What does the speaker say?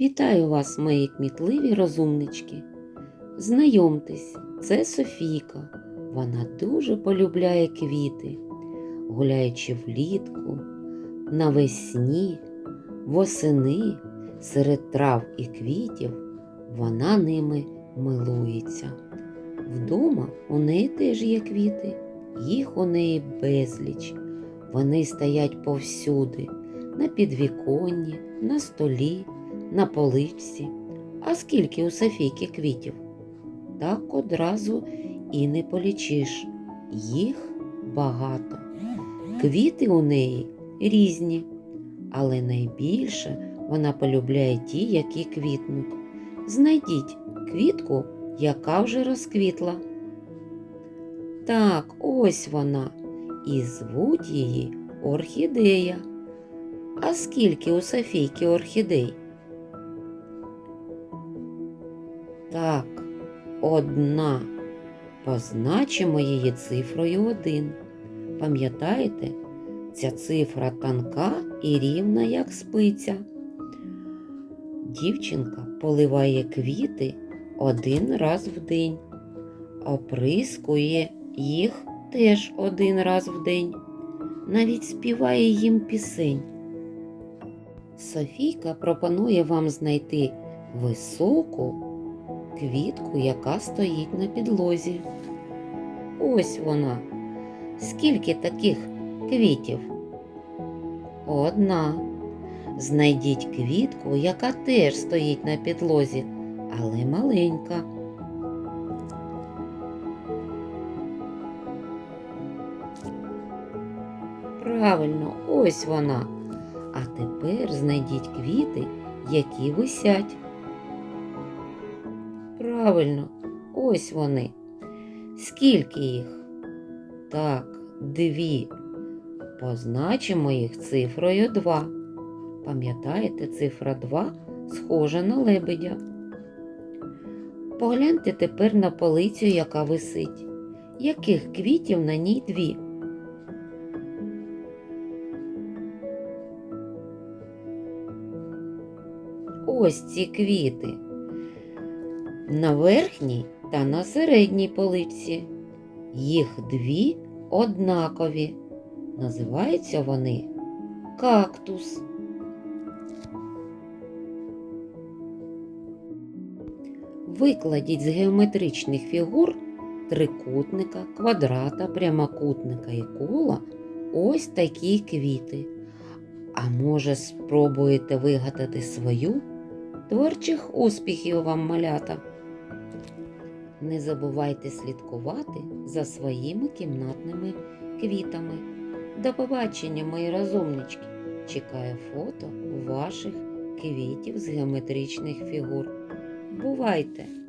Вітаю вас, мої кмітливі розумнички. Знайомтесь, це Софійка. Вона дуже полюбляє квіти, гуляючи влітку, навесні, восени, серед трав і квітів, вона ними милується. Вдома у неї теж є квіти, їх у неї безліч. Вони стоять повсюди, на підвіконні, на столі, на поличці. А скільки у Софійки квітів? Так одразу і не полічиш. Їх багато. Квіти у неї різні, але найбільше вона полюбляє ті, які квітнуть. Знайдіть квітку, яка вже розквітла. Так, ось вона. І звуть її орхідея. А скільки у Софійки орхідей? Так, одна. Позначимо її цифрою один. Пам'ятаєте, ця цифра тонка і рівна, як спиця. Дівчинка поливає квіти один раз в день, оприскує їх теж один раз в день, навіть співає їм пісень. Софійка пропонує вам знайти високу квітку, яка стоїть на підлозі. Ось вона. Скільки таких квітів? Одна. Знайдіть квітку, яка теж стоїть на підлозі, але маленька. Правильно, ось вона. А тепер знайдіть квіти, які висять. Правильно, ось вони. Скільки їх? Так, дві. Позначимо їх цифрою 2. Пам'ятаєте, цифра 2 схожа на лебедя. Погляньте тепер на полицю, яка висить. Яких квітів на ній дві? Ось ці квіти. На верхній та на середній полиці. Їх дві однакові. Називаються вони кактус. Викладіть з геометричних фігур трикутника, квадрата, прямокутника і кола ось такі квіти. А може, спробуєте вигадати свою? Творчих успіхів вам малята! Не забувайте слідкувати за своїми кімнатними квітами. До побачення, мої розумнички! Чекаю фото ваших квітів з геометричних фігур. Бувайте!